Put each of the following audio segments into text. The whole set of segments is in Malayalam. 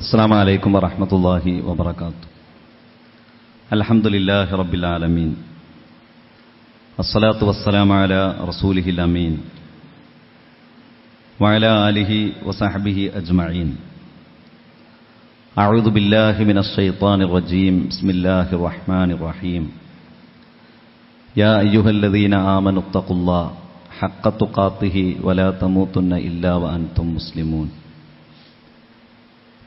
السلام عليكم ورحمة الله وبركاته الحمد لله رب العالمين الصلاة والسلام على رسوله الأمين وعلى آله وصحبه أجمعين أعوذ بالله من الشيطان الرجيم بسم الله الرحمن الرحيم يا أيها الذين آمنوا اتقوا الله حق تقاته ولا تموتن إلا وأنتم مسلمون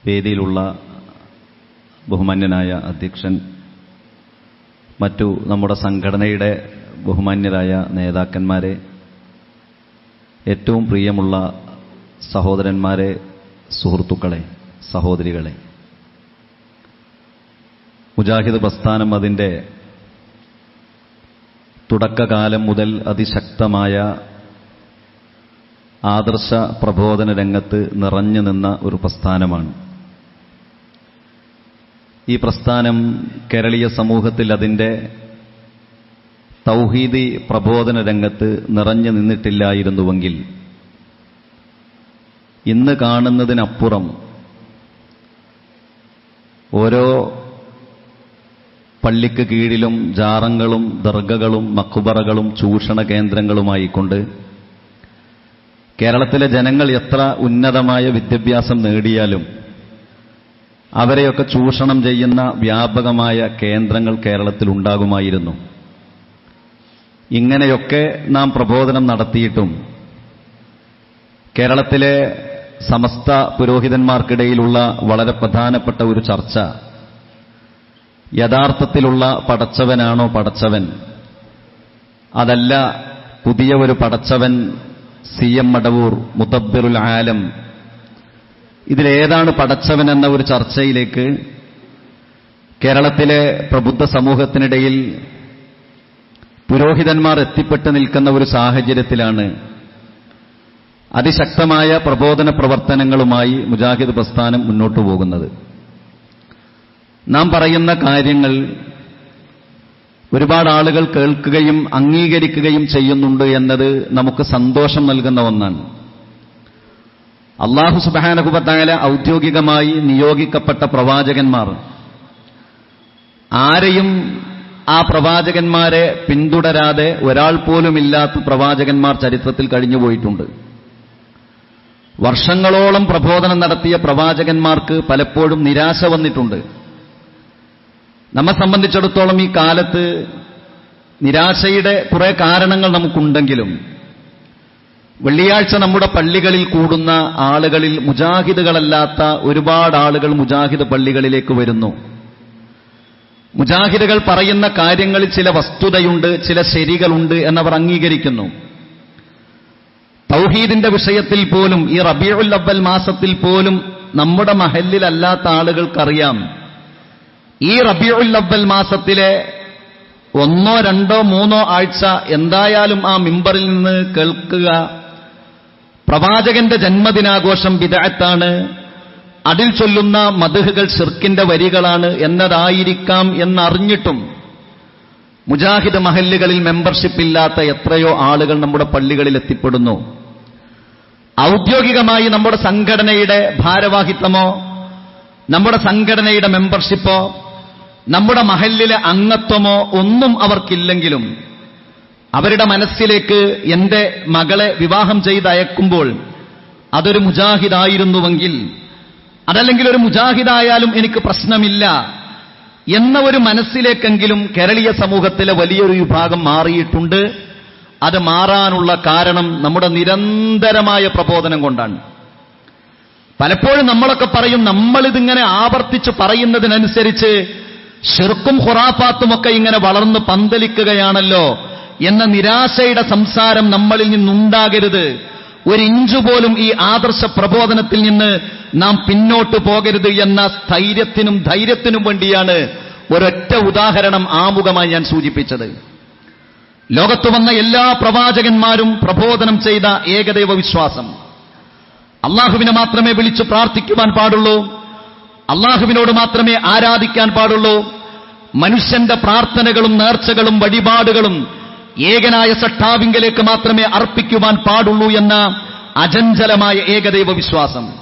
വേദിയിലുള്ള ബഹുമാന്യനായ അധ്യക്ഷൻ മറ്റു നമ്മുടെ സംഘടനയുടെ ബഹുമാന്യരായ നേതാക്കന്മാരെ ഏറ്റവും പ്രിയമുള്ള സഹോദരന്മാരെ സുഹൃത്തുക്കളെ സഹോദരികളെ. മുജാഹിദ് പ്രസ്ഥാനം അതിന്റെ തുടക്കകാലം മുതൽ അതിശക്തമായ ആദർശ പ്രബോധന രംഗത്ത് നിറഞ്ഞു നിന്ന ഒരു പ്രസ്ഥാനമാണ്. ഈ പ്രസ്ഥാനം കേരളീയ സമൂഹത്തിൽ അതിന്റെ തൗഹീദി പ്രബോധന രംഗത്ത് നിറഞ്ഞു നിന്നിട്ടില്ലായിരുന്നുവെങ്കിൽ ഇന്ന് കാണുന്നതിനപ്പുറം ഓരോ പള്ളിക്ക് കീഴിലും ജാറങ്ങളും ദർഗകളും മക്കുബറകളും ചൂഷണ കേന്ദ്രങ്ങളുമായിക്കൊണ്ട് കേരളത്തിലെ ജനങ്ങൾ എത്ര ഉന്നതമായ വിദ്യാഭ്യാസം നേടിയാലും അവരെയൊക്കെ ചൂഷണം ചെയ്യുന്ന വ്യാപകമായ കേന്ദ്രങ്ങൾ കേരളത്തിൽ ഉണ്ടാകുമായിരുന്നു ഇങ്ങനെയൊക്കെ നാം പ്രബോധനം നടത്തിയിട്ടും കേരളത്തിലെ സമസ്ത പുരോഹിതന്മാർക്കിടയിലുള്ള വളരെ പ്രധാനപ്പെട്ട ഒരു ചർച്ച യഥാർത്ഥത്തിലുള്ള പടച്ചവനാണോ പടച്ചവൻ? അതല്ല പുതിയ ഒരു പടച്ചവൻ സി എം മടവൂർ മുത്തബ്ബിറുൽ ആലം ഇതിലേതാണ് പടച്ചവൻ എന്ന ഒരു ചർച്ചയിലേക്ക് കേരളത്തിലെ പ്രബുദ്ധ സമൂഹത്തിനിടയിൽ പുരോഹിതന്മാർ എത്തിപ്പെട്ട് നിൽക്കുന്ന ഒരു സാഹചര്യത്തിലാണ് അതിശക്തമായ പ്രബോധന പ്രവർത്തനങ്ങളുമായി മുജാഹിദ് പ്രസ്ഥാനം മുന്നോട്ടു പോകുന്നത്. നാം പറയുന്ന കാര്യങ്ങൾ ഒരുപാട് ആളുകൾ കേൾക്കുകയും അംഗീകരിക്കുകയും ചെയ്യുന്നുണ്ട് എന്നത് നമുക്ക് സന്തോഷം നൽകുന്ന ഒന്നാണ്. അള്ളാഹു സുബാനകുബത്തായ ഔദ്യോഗികമായി നിയോഗിക്കപ്പെട്ട പ്രവാചകന്മാർ. ആരെയും ആ പ്രവാചകന്മാരെ പിന്തുടരാതെ ഒരാൾ പോലുമില്ലാത്ത പ്രവാചകന്മാർ ചരിത്രത്തിൽ കഴിഞ്ഞുപോയിട്ടുണ്ട് വർഷങ്ങളോളം പ്രബോധനം നടത്തിയ പ്രവാചകന്മാർക്ക് പലപ്പോഴും നിരാശ വന്നിട്ടുണ്ട്. നമ്മെ സംബന്ധിച്ചിടത്തോളം ഈ കാലത്ത് നിരാശയുടെ കുറെ കാരണങ്ങൾ നമുക്കുണ്ടെങ്കിലും വെള്ളിയാഴ്ച നമ്മുടെ പള്ളികളിൽ കൂടുന്ന ആളുകളിൽ മുജാഹിദുകളല്ലാത്ത ഒരുപാട് ആളുകൾ മുജാഹിദ് പള്ളികളിലേക്ക് വരുന്നു. മുജാഹിദുകൾ പറയുന്ന കാര്യങ്ങളിൽ ചില വസ്തുതയുണ്ട് ചില ശരികളുണ്ട് എന്നവർ അംഗീകരിക്കുന്നു. തൗഹീദിന്റെ വിഷയത്തിൽ പോലും ഈ റബിയുൽ അവൽ മാസത്തിൽ പോലും നമ്മുടെ മഹലിലല്ലാത്ത ആളുകൾക്കറിയാം. ഈ റബിയുൽ അവൽ മാസത്തിലെ ഒന്നോ രണ്ടോ മൂന്നോ ആഴ്ച എന്തായാലും ആ മിമ്പറിൽ നിന്ന് കേൾക്കുക പ്രവാചകന്റെ ജന്മദിനാഘോഷം വിദഗത്താണ് അതിൽ ചൊല്ലുന്ന മധുഹകൾ ഷിർക്കിന്റെ വരികളാണ് എന്നതായിരിക്കാം എന്നറിഞ്ഞിട്ടും മുജാഹിദ് മഹല്ലുകളിൽ മെമ്പർഷിപ്പ് ഇല്ലാത്ത എത്രയോ ആളുകൾ നമ്മുടെ പള്ളികളിൽ എത്തിപ്പെടുന്നു. ഔദ്യോഗികമായി നമ്മുടെ സംഘടനയുടെ ഭാരവാഹിത്വമോ നമ്മുടെ സംഘടനയുടെ മെമ്പർഷിപ്പോ നമ്മുടെ മഹല്ലിലെ അംഗത്വമോ ഒന്നും അവർക്കില്ലെങ്കിലും അവരുടെ മനസ്സിലേക്ക് എന്റെ മകളെ വിവാഹം ചെയ്തയക്കുമ്പോൾ അതൊരു മുജാഹിദായിരുന്നുവെങ്കിൽ അതല്ലെങ്കിൽ ഒരു മുജാഹിദായാലും എനിക്ക് പ്രശ്നമില്ല എന്ന ഒരു മനസ്സിലേക്കെങ്കിലും കേരളീയ സമൂഹത്തിലെ വലിയൊരു വിഭാഗം മാറിയിട്ടുണ്ട്. അത് മാറാനുള്ള കാരണം നമ്മുടെ നിരന്തരമായ പ്രബോധനം കൊണ്ടാണ്. പലപ്പോഴും നമ്മളൊക്കെ പറയും നമ്മളിതിങ്ങനെ ആവർത്തിച്ച് പറയുന്നതിനനുസരിച്ച് ഷിർക്കും ഹുറാഫാത്തുമൊക്കെ ഇങ്ങനെ വളർന്ന് പന്തലിക്കുകയാണല്ലോ. എന്ന നിരാശയുടെ സംസാരം നമ്മളിൽ നിന്നുണ്ടാകരുത്. ഒരിഞ്ചു പോലും ഈ ആദർശ പ്രബോധനത്തിൽ നിന്ന് നാം പിന്നോട്ട് പോകരുത് എന്ന സ്ഥൈര്യത്തിനും ധൈര്യത്തിനും വേണ്ടിയാണ് ഒരൊറ്റ ഉദാഹരണം ആമുഖമായി ഞാൻ സൂചിപ്പിച്ചത്. ലോകത്ത് വന്ന എല്ലാ പ്രവാചകന്മാരും പ്രബോധനം ചെയ്ത ഏകദൈവ വിശ്വാസം. അള്ളാഹുവിനെ മാത്രമേ വിളിച്ചു പ്രാർത്ഥിക്കുവാൻ പാടുള്ളൂ. അള്ളാഹുവിനോട് മാത്രമേ ആരാധിക്കാൻ പാടുള്ളൂ. മനുഷ്യന്റെ പ്രാർത്ഥനകളും നേർച്ചകളും വഴിപാടുകളും ഏകനായ സട്ടാവിങ്കലേക്ക് മാത്രമേ അർപ്പിക്കുവാൻ പാടുള്ളൂ എന്ന അജഞ്ചലമായ ഏകദൈവ വിശ്വാസം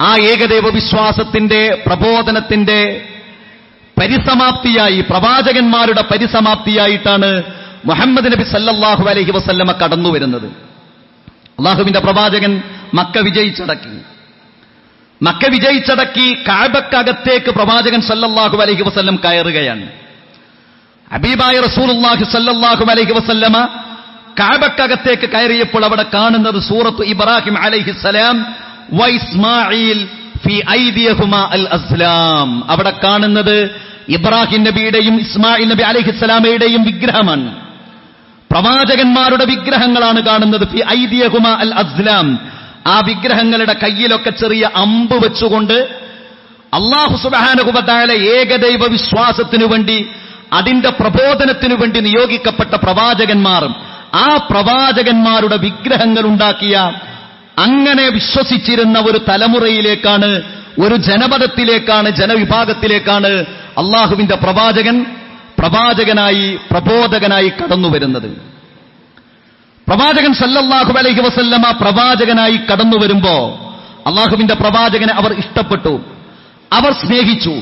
ആ ഏകദൈവ വിശ്വാസത്തിന്റെ പ്രബോധനത്തിന്റെ പരിസമാപ്തിയായി പ്രവാചകന്മാരുടെ പരിസമാപ്തിയായിട്ടാണ് മുഹമ്മദ് നബി സല്ലാഹു അലഹി വസല്ലമ കടന്നു വരുന്നത്. അള്ളാഹുവിന്റെ പ്രവാചകൻ മക്ക വിജയിച്ചടക്കി. മക്ക വിജയിച്ചടക്കി കാബക്കകത്തേക്ക് പ്രവാചകൻ സല്ലല്ലാഹു അലഹി വസല്ലം കയറുകയാണ്. ഹബീബായ റസൂലുള്ളാഹി സല്ലല്ലാഹു അലൈഹി വസല്ലമ കാബക്കകത്തേക്ക് കയറിയപ്പോൾ അവിടെ കാണുന്നത് സൂറത്ത് ഇബ്രാഹിം അലൈഹി ഐദിയഹുമ അസ്ലാം. അവിടെ കാണുന്നത് ഇബ്രാഹിം നബിയുടെയും ഇസ്മായിൽ നബി അലൈഹിസ്സലാമയുടെയും വിഗ്രഹമാണ്. പ്രവാചകന്മാരുടെ വിഗ്രഹങ്ങളാണ് കാണുന്നത് ഫി ഐദിയഹുമ അൽ അസ്ലാം. ആ വിഗ്രഹങ്ങളുടെ കയ്യിലൊക്കെ ചെറിയ അമ്പ് വെച്ചുകൊണ്ട് അള്ളാഹു സുബാനുകുബത്തായ ഏകദൈവ വിശ്വാസത്തിനു വേണ്ടി അതിന്റെ പ്രബോധനത്തിനു വേണ്ടി നിയോഗിക്കപ്പെട്ട പ്രവാചകന്മാരും ആ പ്രവാചകന്മാരുടെ വിഗ്രഹങ്ങൾ ഉണ്ടാക്കിയ അങ്ങനെ വിശ്വസിച്ചിരുന്ന ഒരു തലമുറയിലേക്കാണ് ഒരു ജനപദത്തിലേക്കാണ് ജനവിഭാഗത്തിലേക്കാണ് അള്ളാഹുവിന്റെ പ്രവാചകൻ പ്രവാചകനായി പ്രബോധകനായി കടന്നു വരുന്നത്. പ്രവാചകൻ സല്ലല്ലാഹു അലൈഹി വസല്ലമ പ്രവാചകനായി കടന്നു വരുമ്പോ അള്ളാഹുവിന്റെ പ്രവാചകനെ അവർ ഇഷ്ടപ്പെട്ടു. അവർ സ്നേഹിച്ചു.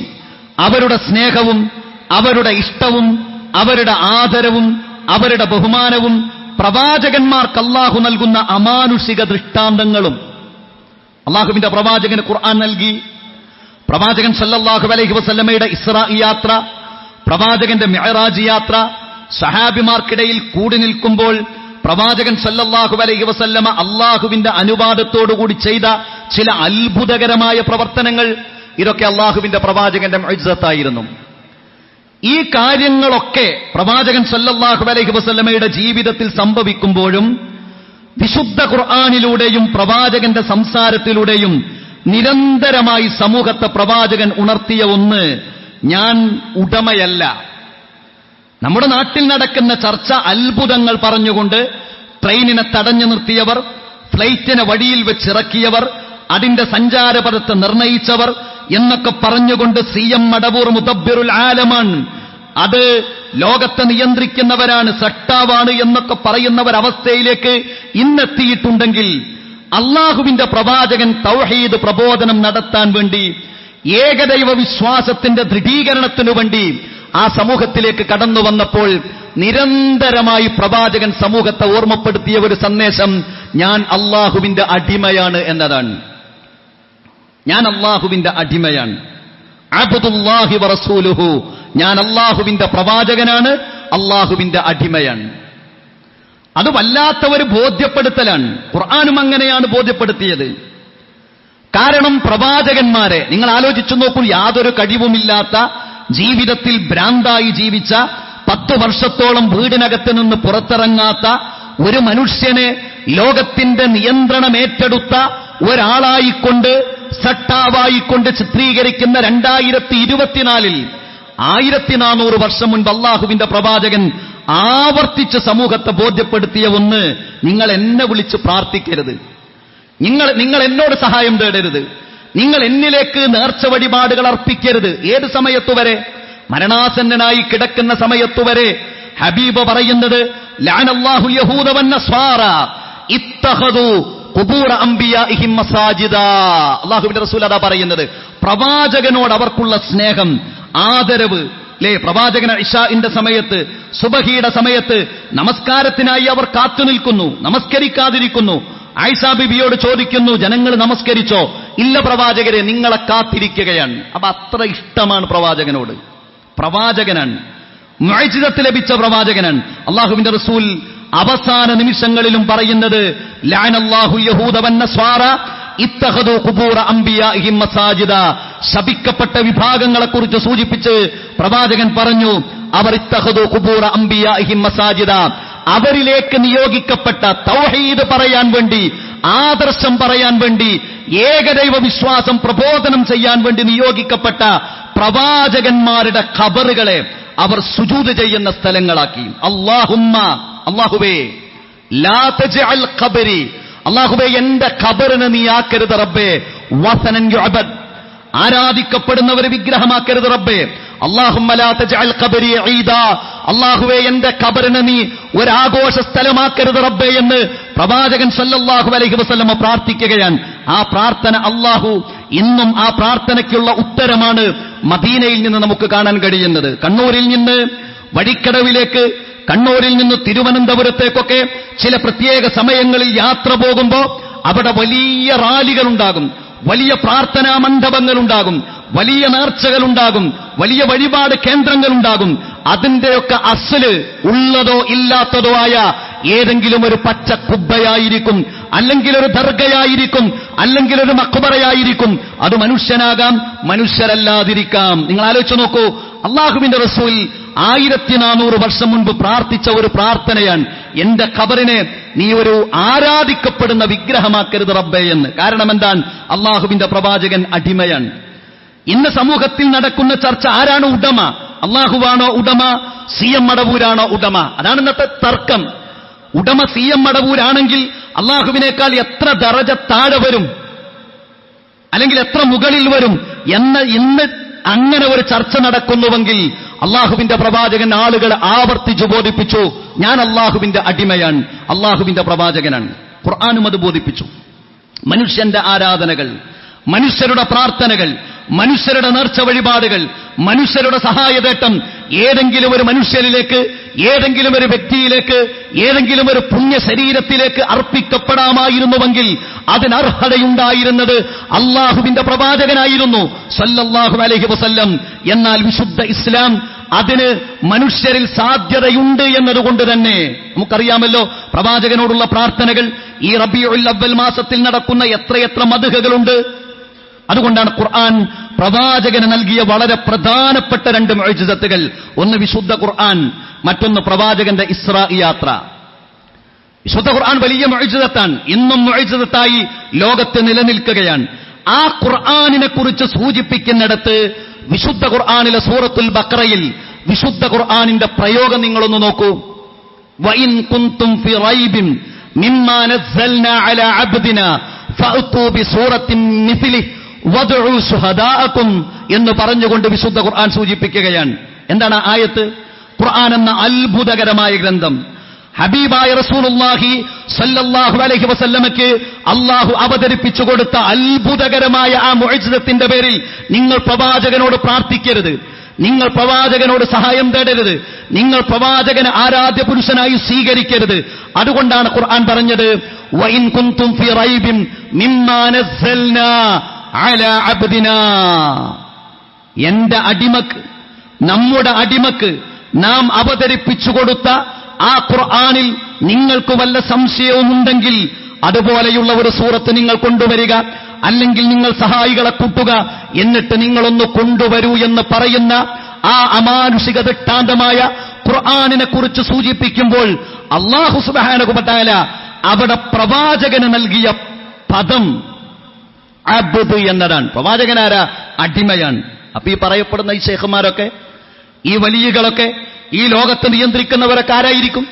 അവരുടെ സ്നേഹവും അവരുടെ ഇഷ്ടവും അവരുടെ ആദരവും അവരുടെ ബഹുമാനവും പ്രവാചകന്മാർക്ക് അള്ളാഹു നൽകുന്ന അമാനുഷിക ദൃഷ്ടാന്തങ്ങളും. അള്ളാഹുവിന്റെ പ്രവാചകന് ഖുർആൻ നൽകി. പ്രവാചകൻ സല്ലല്ലാഹു അലൈഹി വസല്ലമയുടെ ഇസ്രാ യാത്ര പ്രവാചകന്റെ മെഹറാജ് യാത്ര സഹാബിമാർക്കിടയിൽ കൂടി നിൽക്കുമ്പോൾ പ്രവാചകൻ സല്ലല്ലാഹു അലൈഹി വസല്ലമ അള്ളാഹുവിന്റെ അനുവാദത്തോടുകൂടി ചെയ്ത ചില അത്ഭുതകരമായ പ്രവർത്തനങ്ങൾ ഇതൊക്കെ അള്ളാഹുവിന്റെ പ്രവാചകന്റെ മൈസത്തായിരുന്നു ഈ കാര്യങ്ങളൊക്കെ പ്രവാചകൻ സല്ലല്ലാഹു അലൈഹി വസല്ലമയുടെ ജീവിതത്തിൽ സംഭവിക്കുമ്പോഴും വിശുദ്ധ ഖുർആാനിലൂടെയും പ്രവാചകന്റെ സംസാരത്തിലൂടെയും നിരന്തരമായി സമൂഹത്തെ പ്രവാചകൻ ഉണർത്തിയ ഒന്ന് ഞാൻ ഉടമയല്ല. നമ്മുടെ നാട്ടിൽ നടക്കുന്ന ചർച്ച അത്ഭുതങ്ങൾ പറഞ്ഞുകൊണ്ട് ട്രെയിനിനെ തടഞ്ഞു നിർത്തിയവർ ഫ്ലൈറ്റിനെ വഴിയിൽ വെച്ചിറക്കിയവർ അതിന്റെ സഞ്ചാരപഥത്തെ നിർണയിച്ചവർ എന്നൊക്കെ പറഞ്ഞുകൊണ്ട് സി എം മടവൂർ മുതബിറുൽ ആലമാണ് അത് ലോകത്തെ നിയന്ത്രിക്കുന്നവരാണ് സട്ടാവാണ് എന്നൊക്കെ പറയുന്നവർ അവസ്ഥയിലേക്ക് ഇന്നെത്തിയിട്ടുണ്ടെങ്കിൽ അള്ളാഹുവിന്റെ പ്രവാചകൻ തൗഹീദ് പ്രബോധനം നടത്താൻ വേണ്ടി ഏകദൈവ വിശ്വാസത്തിന്റെ ദൃഢീകരണത്തിനു വേണ്ടി ആ സമൂഹത്തിലേക്ക് കടന്നു വന്നപ്പോൾ നിരന്തരമായി പ്രവാചകൻ സമൂഹത്തെ ഓർമ്മപ്പെടുത്തിയ ഒരു സന്ദേശം ഞാൻ അള്ളാഹുവിന്റെ അടിമയാണ് എന്നതാണ്. ഞാൻ അള്ളാഹുവിന്റെ അടിമയാണ്. വറസൂലുഹു ഞാൻ അള്ളാഹുവിന്റെ പ്രവാചകനാണ് അള്ളാഹുവിന്റെ അടിമയാണ്. അത് വല്ലാത്ത ഒരു ബോധ്യപ്പെടുത്തലാണ്. ഖുർആാനും അങ്ങനെയാണ് ബോധ്യപ്പെടുത്തിയത്. കാരണം പ്രവാചകന്മാരെ നിങ്ങൾ ആലോചിച്ചു നോക്കൂ യാതൊരു കഴിവുമില്ലാത്ത ജീവിതത്തിൽ ഭ്രാന്തായി ജീവിച്ച പത്തു വർഷത്തോളം വീടിനകത്ത് നിന്ന് പുറത്തിറങ്ങാത്ത ഒരു മനുഷ്യനെ ലോകത്തിന്റെ നിയന്ത്രണം ഏറ്റെടുത്ത ഒരാളായിക്കൊണ്ട് സട്ടാവായിക്കൊണ്ട് ചിത്രീകരിക്കുന്ന രണ്ടായിരത്തി ഇരുപത്തിനാലിൽ ആയിരത്തി നാനൂറ് വർഷം മുൻപ് അള്ളാഹുവിന്റെ പ്രവാചകൻ ആവർത്തിച്ച് സമൂഹത്തെ ബോധ്യപ്പെടുത്തിയ ഒന്ന് നിങ്ങൾ എന്നെ വിളിച്ച് പ്രാർത്ഥിക്കരുത്. നിങ്ങൾ നിങ്ങൾ എന്നോട് സഹായം തേടരുത്. നിങ്ങൾ എന്നിലേക്ക് നേർച്ച വഴിപാടുകൾ അർപ്പിക്കരുത്. ഏത് സമയത്തുവരെ മരണാസന്നനായി കിടക്കുന്ന സമയത്തുവരെ ഹബീബ് പറയുന്നത് ലാനല്ലാഹു യഹൂദവന്ന സ്വാറ ഇത്തഹദു അള്ളാഹുവിന്റെ റസൂൽ അതാ പറയുന്നത്. പ്രവാചകനോട് അവർക്കുള്ള സ്നേഹം ആദരവ് ലേ പ്രവാചകൻ ഇഷാഇന്റെ സമയത്ത് സുബഹിയുടെ സമയത്ത് നമസ്കാരത്തിനായി അവർ കാത്തു നിൽക്കുന്നു നമസ്കരിക്കാതിരിക്കുന്നു. ആയിഷ ബിബിയോട് ചോദിക്കുന്നു ജനങ്ങൾ നമസ്കരിച്ചോ? ഇല്ല പ്രവാചകരെ നിങ്ങളെ കാത്തിരിക്കുകയാണ്. അപ്പൊ അത്ര ഇഷ്ടമാണ് പ്രവാചകനോട്. പ്രവാചകനാണ്. മൈജിതത്ത് ലഭിച്ച പ്രവാചകനാണ്. അള്ളാഹുവിന്റെ റസൂൽ അവസാന നിമിഷങ്ങളിലും പറയുന്നത് മസാജിദ. ശപിക്കപ്പെട്ട വിഭാഗങ്ങളെ കുറിച്ച് സൂചിപ്പിച്ച് പ്രവാചകൻ പറഞ്ഞു അവർ ഇത്തഹദു കുബൂറ അംബിയാഹിം മസാജിദ. അവരിലേക്ക് നിയോഗിക്കപ്പെട്ട തൗഹീദ് പറയാൻ വേണ്ടി ആദർശം പറയാൻ വേണ്ടി ഏകദൈവ വിശ്വാസം പ്രബോധനം ചെയ്യാൻ വേണ്ടി നിയോഗിക്കപ്പെട്ട പ്രവാചകന്മാരുടെ ഖബറുകളെ അവർ സുജൂത് ചെയ്യുന്ന സ്ഥലങ്ങളാക്കി. അള്ളാഹുമ്മ അള്ളാഹുബേ ഖബരി. അള്ളാഹുബേ എന്റെ ഖബറിന് നീ ആക്കരുത് റബ്ബേ. വസനൻ യുഅബദ്. ആരാധിക്കപ്പെടുന്ന ഒരു വിഗ്രഹമാക്കരുത് റബ്ബേ. അള്ളാഹുവെ എന്റെ ഖബറിനെ നീ ഒരാഘോഷ സ്ഥലമാക്കരുത് റബ്ബേ എന്ന് പ്രവാചകൻ സല്ലല്ലാഹു അലൈഹി വസല്ലമ പ്രാർത്ഥിക്കുകയാണ്. ആ പ്രാർത്ഥന അള്ളാഹു ഇന്നും ആ പ്രാർത്ഥനയ്ക്കുള്ള ഉത്തരമാണ്. മദീനയിൽ നിന്ന് നമുക്ക് കാണാൻ കഴിയുന്നത്. കണ്ണൂരിൽ നിന്ന് വഴിക്കടവിലേക്ക് കണ്ണൂരിൽ നിന്ന് തിരുവനന്തപുരത്തേക്കൊക്കെ ചില പ്രത്യേക സമയങ്ങളിൽ യാത്ര പോകുമ്പോൾ അവിടെ വലിയ റാലികൾ ഉണ്ടാകും വലിയ പ്രാർത്ഥനാ മണ്ഡപങ്ങളുണ്ടാകും. വലിയ നേർച്ചകളുണ്ടാകും. വലിയ വഴിപാട് കേന്ദ്രങ്ങളുണ്ടാകും. അതിന്റെയൊക്കെ അസൽ ഉള്ളതോ ഇല്ലാത്തതോ ആയ ഏതെങ്കിലും ഒരു പച്ച കുബ്ബയായിരിക്കും അല്ലെങ്കിൽ ഒരു ദർഗയായിരിക്കും അല്ലെങ്കിൽ ഒരു മക്ബറയായിരിക്കും. അത് മനുഷ്യനാകാം മനുഷ്യരല്ലാതിരിക്കാം. നിങ്ങൾ ആലോചിച്ച് നോക്കൂ അള്ളാഹുവിന്റെ റസൂൽ ആയിരത്തി നാനൂറ് വർഷം മുൻപ് പ്രാർത്ഥിച്ച ഒരു പ്രാർത്ഥനയാണ്. എന്റെ ഖബറിനെ നീ ഒരു ആരാധിക്കപ്പെടുന്ന വിഗ്രഹമാക്കരുത് റബ്ബേ എന്ന്. കാരണം എന്താണ്? അള്ളാഹുവിന്റെ പ്രവാചകൻ അടിമയാണ്. ഇന്ന് സമൂഹത്തിൽ നടക്കുന്ന ചർച്ച ആരാണ് ഉടമ? അള്ളാഹുവാണോ ഉടമ? സി എം മടവൂരാണോ ഉടമ? അതാണ് ഇന്നത്തെ തർക്കം. ഉടമ സി എം മടവൂരാണെങ്കിൽ അള്ളാഹുവിനേക്കാൾ എത്ര ദറജ താഴെ വരും? അല്ലെങ്കിൽ എത്ര മുകളിൽ വരും? എന്ന ഇന്ന് അങ്ങനെ ഒരു ചർച്ച നടക്കുന്നുവെങ്കിൽ അള്ളാഹുവിന്റെ പ്രവാചകൻ ആളുകൾ ആവർത്തിച്ചു ബോധിപ്പിച്ചു. ഞാൻ അള്ളാഹുവിന്റെ അടിമയാണ്. അള്ളാഹുവിന്റെ പ്രവാചകനാണ്. ഖുർആാനും അത് ബോധിപ്പിച്ചു. മനുഷ്യന്റെ ആരാധനകൾ മനുഷ്യരുടെ പ്രാർത്ഥനകൾ മനുഷ്യരുടെ നേർച്ച വഴിപാടുകൾ മനുഷ്യരുടെ സഹായതേട്ടം ഏതെങ്കിലും ഒരു മനുഷ്യരിലേക്ക് ഏതെങ്കിലും ഒരു വ്യക്തിയിലേക്ക് ഏതെങ്കിലും ഒരു പുണ്യ ശരീരത്തിലേക്ക് അർപ്പിക്കപ്പെടാമായിരുന്നുവെങ്കിൽ അതിനർഹതയുണ്ടായിരുന്നത് അള്ളാഹുവിന്റെ പ്രവാചകനായിരുന്നു സല്ലല്ലാഹു അലഹി വസല്ലം. എന്നാൽ വിശുദ്ധ ഇസ്ലാം അതിന് മനുഷ്യരിൽ സാധ്യതയുണ്ട് എന്നതുകൊണ്ട് തന്നെ നമുക്കറിയാമല്ലോ പ്രവാചകനോടുള്ള പ്രാർത്ഥനകൾ ഈ റബിയുൽ അവൽ മാസത്തിൽ നടക്കുന്ന എത്രയെത്ര മധുഹകളുണ്ട്. അതുകൊണ്ടാണ് ഖുർആൻ പ്രവാചകന് നൽകിയ വളരെ പ്രധാനപ്പെട്ട രണ്ട് മൊഴിജിതത്തുകൾ ഒന്ന് വിശുദ്ധ ഖുർആൻ മറ്റൊന്ന് പ്രവാചകന്റെ ഇസ്രാ യാത്ര. വിശുദ്ധ ഖുർആൻ വലിയ മൊഴിജിതത്താണ് ഇന്നും മൊഴിജിതത്തായി ലോകത്ത് നിലനിൽക്കുകയാണ്. ആ ഖുർആാനിനെ കുറിച്ച് സൂചിപ്പിക്കുന്നിടത്ത് വിശുദ്ധ ഖുർആാനിലെ സൂറത്തുൽ ബക്രയിൽ വിശുദ്ധ ഖുർആാനിന്റെ പ്രയോഗം നിങ്ങളൊന്ന് നോക്കൂ. വൈൻ കുന്തും ഫി റൈബിൻ മിമ്മാ നസ്സൽനാ അലാ അബ്ദിനാ ബിസൂറത്തിൻ മിസ്ലിഹി. വദ്ഉ ശുഹദാഅക്കും എന്ന് പറഞ്ഞുകൊണ്ട് വിശുദ്ധ ഖുർആൻ സൂചിപ്പിക്കുകയാണ്. എന്താണ് ആയത്ത്? ഖുർആൻ എന്ന അത്ഭുതകരമായ ഗ്രന്ഥം. ഹബീബായ റസൂലുള്ളാഹി സല്ലല്ലാഹു അലൈഹി വസല്ലമയ്ക്ക് അള്ളാഹു അവതരിപ്പിച്ചു കൊടുത്ത അത്ഭുതകരമായ ആ മുഅജിസത്തിന്റെ പേരിൽ നിങ്ങൾ പ്രവാചകനോട് പ്രാർത്ഥിക്കരുത്. നിങ്ങൾ പ്രവാചകനോട് സഹായം തേടരുത്. നിങ്ങൾ പ്രവാചകന് ആരാധ്യ പുരുഷനായി സ്വീകരിക്കരുത്. അതുകൊണ്ടാണ് ഖുർആൻ പറഞ്ഞത് വൈൻ കുന്തും ഫി റൈബിം മിമ്മാ അലാ അബ്ദിന. എന്റെ അടിമക്ക് നമ്മുടെ അടിമക്ക് നാം അവതരിപ്പിച്ചു കൊടുത്ത ആ ഖുർആാനിൽ നിങ്ങൾക്ക് വല്ല സംശയവുമുണ്ടെങ്കിൽ അതുപോലെയുള്ള ഒരു സൂറത്ത് നിങ്ങൾ കൊണ്ടുവരിക അല്ലെങ്കിൽ നിങ്ങൾ സഹായികളെ കൂട്ടുക എന്നിട്ട് നിങ്ങളൊന്ന് കൊണ്ടുവരൂ എന്ന് പറയുന്ന ആ അമാനുഷിക ദൃഷ്ടാന്തമായ ഖുർആാനിനെ കുറിച്ച് സൂചിപ്പിക്കുമ്പോൾ അള്ളാഹു സുബാനകുപട്ടാല അവിടെ പ്രവാചകന് നൽകിയ പദം അബ്ദ് എന്നതാണ്. പ്രവാചകനാരാ? അടിമയാണ്. അപ്പൊ ഈ പറയപ്പെടുന്ന ഈ ശേഖന്മാരൊക്കെ ഈ വലിയകളൊക്കെ ഈ ലോകത്ത് നിയന്ത്രിക്കുന്നവരൊക്കെ ആരായിരിക്കും?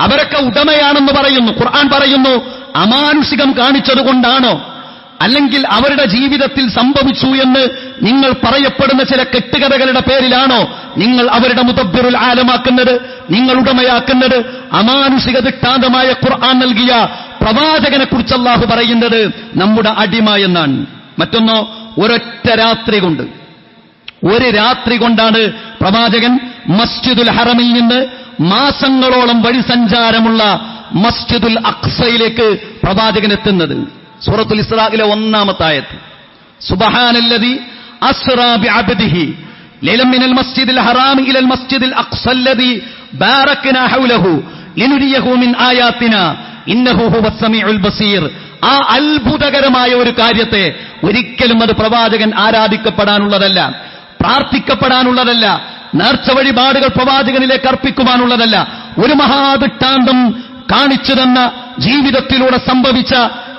അവരൊക്കെ ഉടമയാണെന്ന് പറയുന്നു ഖുർആൻ പറയുന്നു അമാനുഷികം കാണിച്ചതുകൊണ്ടാണോ? അല്ലെങ്കിൽ അവരുടെ ജീവിതത്തിൽ സംഭവിച്ചു എന്ന് നിങ്ങൾ പറയപ്പെടുന്ന ചില കെട്ടുകഥകളുടെ പേരിലാണോ നിങ്ങൾ അവരുടെ മുതബ്ബിറുൽ ആലമാക്കുന്നത് നിങ്ങൾ ഉടമയാക്കുന്നത്? അമാനുഷിക ദൃഷ്ടാന്തമായ ഖുർആൻ നൽകിയ പ്രവാചകനെ കുറിച്ച് അള്ളാഹു പറയുന്നത് നമ്മുടെ അടിമ എന്നാണ്. മറ്റൊന്നോ ഒരൊറ്റ രാത്രി കൊണ്ട്. ഒരു രാത്രി കൊണ്ടാണ് പ്രവാചകൻ മസ്ജിദുൽ ഹറമിൽ നിന്ന് മാസങ്ങളോളം വഴി സഞ്ചാരമുള്ള മസ്ജിദുൽ അക്സയിലേക്ക് പ്രവാചകൻ എത്തുന്നത്. സൂറത്തുൽ ഇസ്രാഖിലെ ഒന്നാമത്തെ ആയത്ത്. ആ അത്ഭുതകരമായ ഒരു കാര്യത്തെ ഒരിക്കലും അത് പ്രവാചകൻ ആരാധിക്കപ്പെടാനുള്ളതല്ല പ്രാർത്ഥിക്കപ്പെടാനുള്ളതല്ല നേർച്ച വഴിപാടുകൾ പ്രവാചകനിലേക്ക് അർപ്പിക്കുവാനുള്ളതല്ല. ഒരു മഹാദൃഷ്ടാന്തം കാണിച്ചു തന്ന ജീവിതത്തിലൂടെ സംഭവിച്ച